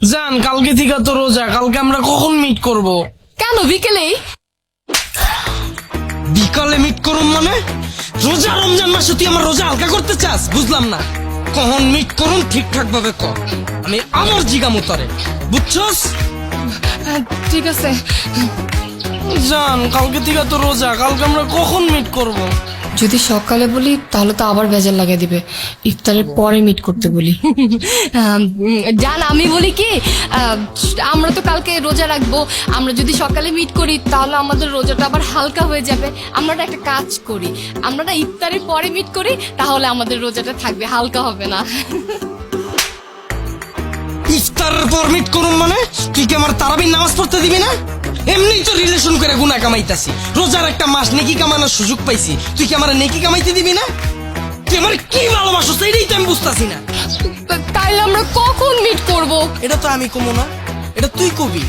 জান কালকে থেকে তো রোজা কালকে আমরা কখন মিট করব? কেন বিকেলেই বিকালে মিট করুম মানে? রোজা রমজান মাসে তুই আমার রোজা হালকা করতে চাস? বুঝলাম না। কখন মিট করুন ঠিকঠাক ভাবে কর আমি আমার জিগা মতরে বুঝছস? ঠিক আছে। জান কালকে থেকে তো রোজা কালকে আমরা কখন মিট করব? যদি সকালে বলি, তাহলে তো আবার বেজার লাগিয়ে দিবে। ইফতারের পরে মিট করতে বলি। জান, আমি বলি কি আমরা তো কালকে রোজা রাখব। আমরা যদি সকালে মিট করি, তাহলে আমাদের রোজাটা আবার হালকা হয়ে যাবে। আমরা একটা কাজ করি। আমরা না ইফতারের পরে মিট করি, তাহলে আমাদের রোজাটা থাকবে, হালকা হবে না। ইফতারের পর মিট করুন মানে? তুই কি আমার তারাবির নামাজ পড়তে দিবি না? এমনি তো রিলেশন করে গুনা কামাইতাছি। রোজার একটা মাস নেকি কামানোর সুযোগ পাইছি। তুই কি আমার নেকি কামাইতে দিবি না? তুই আমার কি ভালোবাসো সেইটাই তো আমি বুঝতাছি না। তাইলে আমরা কখন মিট করব? এটা তো আমি কমো না। এটা তুই কবি।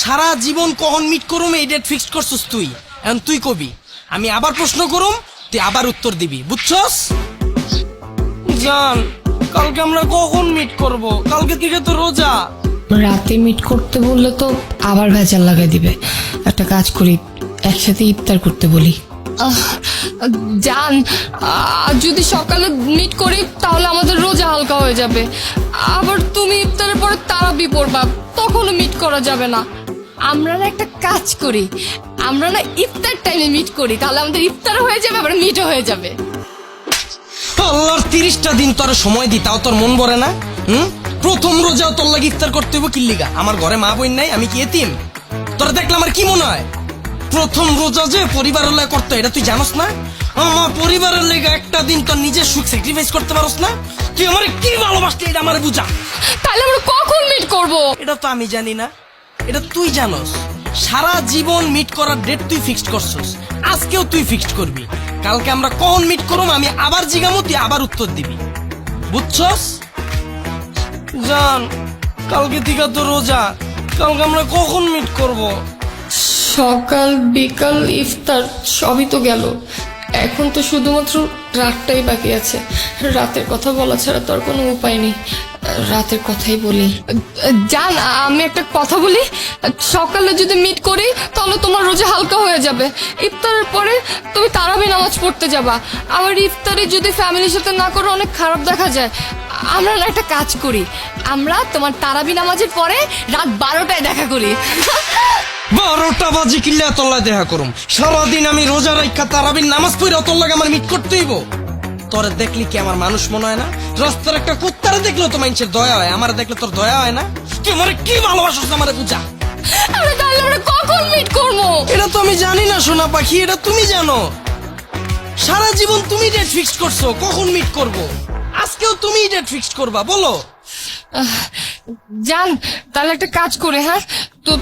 সারা জীবন কখন মিট করুম এই ডেট ফিক্সড করছিস তুই। এখন তুই কবি। আমি আবার প্রশ্ন করুম তুই আবার উত্তর দিবি। বুঝছস? জান কালকে আমরা কখন মিট করব? কালকে থেকে তো রোজা। রাতে মিট করতে বললে তো আবার ভেজাল লাগাই দিবে। একটা কাজ করি একসাথে ইফতার করতে বলি। জান যদি সকালে মিট করি তাহলে আমাদের রোজা হালকা হয়ে যাবে। আবার তুমি ইফতারের পরে তারাবি পড়বা তখনও মিট করা যাবে না। আমরা না একটা কাজ করি আমরা না ইফতার টাইমে মিট করি তাহলে আমাদের ইফতার হয়ে যাবে আবার মিটও হয়ে যাবে। আল্লাহর তিরিশটা দিন তোর সময় দি তাও তোর মন ভরে না? হুম? প্রথম রোজাও তোর লাগে ইফতার করতে হইব কিল্লিগা আমার ঘরে মা বোন নাই আমি কি এতিম? তোরা দেখলে আমার কি মনে হয়? প্রথম রোজা যে পরিবারের লাগে করতে এটা তুই জানোস না? আমার পরিবারের লেগে একটা দিন তোর নিজের সুখ স্যাক্রিফাইস করতে পারোস না? তুই আমার কি ভালোবাসতে এটা আমার বুঝা? তাহলে আমরা কখন মিট করব? এটা তো আমি জানি না। এটা তুই জানোস। সারা জীবন মিট করার ডেট তুই ফিক্সড করছস। আজকেও তুই ফিক্সড করবি। কালকে আমরা কখন মিট করব আমি আবার জিগামো তুই আবার উত্তর দিবি। বুঝছস? জান কালকে থেকে তো রোজা কালকে আমরা কখন মিট করব? সকাল বিকাল ইফতার সবই তো গেল। এখন তো শুধুমাত্র রাতটাই বাকি আছে। রাতের কথা বলা ছাড়া তো আর কোনো উপায় নেই। রাতের কথাই বলি। জান আমি একটা কথা বলি। সকালে যদি মিট করি তাহলে তোমার রোজা হালকা হয়ে যাবে। ইফতারের পরে তুমি তারাবি নামাজ পড়তে যাবা। আবার ইফতারে যদি ফ্যামিলির সাথে না করো অনেক খারাপ দেখা যায়। আমরা না একটা কাজ করি। আমরা তোমার তারাবি নামাজের পরে রাত বারোটায় দেখা করি। বারোটা বাজে কিল্লে তল্লা দেখা করুম। সারাদিন আমি রোজা রাখা তারাবির নামাজ পড়ে অতল লাগে আমার মিট করতে হইব। তোরে দেখলি কি আমার মানুষ মনে হয় না? রাস্তার একটা কুত্তারে দেখলেও তো মানুষের দয়া হয় আমার দেখলে তোর দয়া হয় না? তুই আমার কি ভালোবাসস আমার বুঝা? আমরা তাহলে আমরা কখন মিট করব? এটা তো আমি জানি না সোনা পাখি এটা তুমি জানো। সারা জীবন তুমি ডেট ফিক্স করছ কখন মিট করব? আজকেও তুমি ডেট ফিক্সড করবা বলো। জান তাহলে একটা কাজ করে হ্যাঁ? তো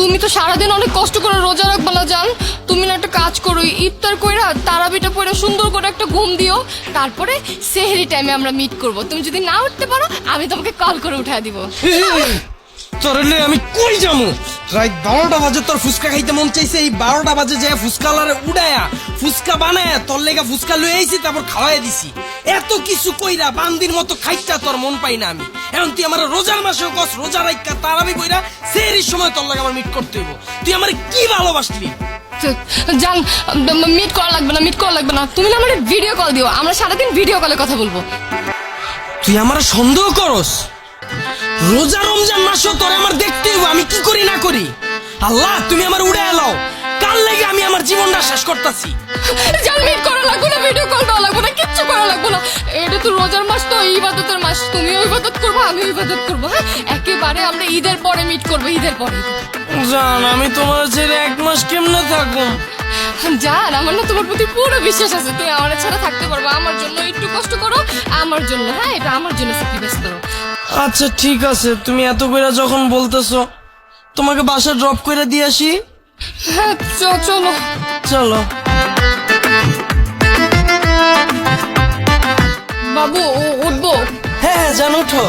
তুমি তো সারাদিন অনেক কষ্ট করে রোজা রাখবা না জান? তুমি না একটা কাজ করো ইফতার কইরা তারাবিটা পরে সুন্দর করে একটা ঘুম দিও তারপরে সেহেরি টাইমে আমরা মিট করব। তুমি যদি না উঠতে পারো আমি তোমাকে কল করে উঠায় দিব। তোর লে আমি কই যামু রাত বারোটা বাজে তোর ফুচকা খাইতে মন চাইছে এই বারোটা বাজে যে ফুচকা লারে উড়ায়া ফুচকা বানায়া তোর লেগা ফুচকা লয়ে আইছি তারপর খাওয়াই দিছি। এত কিছু কইরা বান্দির মতো খাইতা তোর মন পাই না আমি। এখন তুই আমার রোজার মাসেও কস রোজা রাইকা তারাবি কইরা সেরির সময় তোর লাগে আমার মিট করতে হইব। তুই আমার কি ভালোবাসলি? জান মিট করা লাগবে না মিট করা লাগবে না। তুমি না আমার ভিডিও কল দিও আমরা সারাদিন ভিডিও কলে কথা বলব। তুই আমার সন্দেহ করস? রোজা রমজান মাসও তোর আমার দেখতে আমি কি করি না করি? আল্লাহ তুমি আমার উড়ে এলাও। কাল লেগে আমি আমার জীবনটা শেষ করতেছি। জান মিট করা লাগবে না ভিডিও কল দেওয়া লাগবে না কিচ্ছু করা লাগবে না। এটা তো রোজার মাস তো ইবাদতের মাস। তুমিও ইবাদত করব আমিও ইবাদত করব হ্যাঁ? একেবারে আমরা ঈদের পরে মিট করব ঈদের পরে। জান আমি তোমার ছেড়ে এক মাস কেমনে থাকব জান আমার না তোমার প্রতি পুরো বিশ্বাস আছে। তুমি আমার ছাড়া থাকতে পারব। আমার জন্য একটু কষ্ট করো আমার জন্য হ্যাঁ? এটা আমার জন্য স্যাক্রিফাইস করো। আচ্ছা ঠিক আছে। তুমি এত করে যখন বলতেছো তোমাকে বাসা ড্রপ করে দিয়ে আসি? হ্যাঁ চলো। চলো। বাবু উঠবো? হ্যাঁ হ্যাঁ জানো উঠো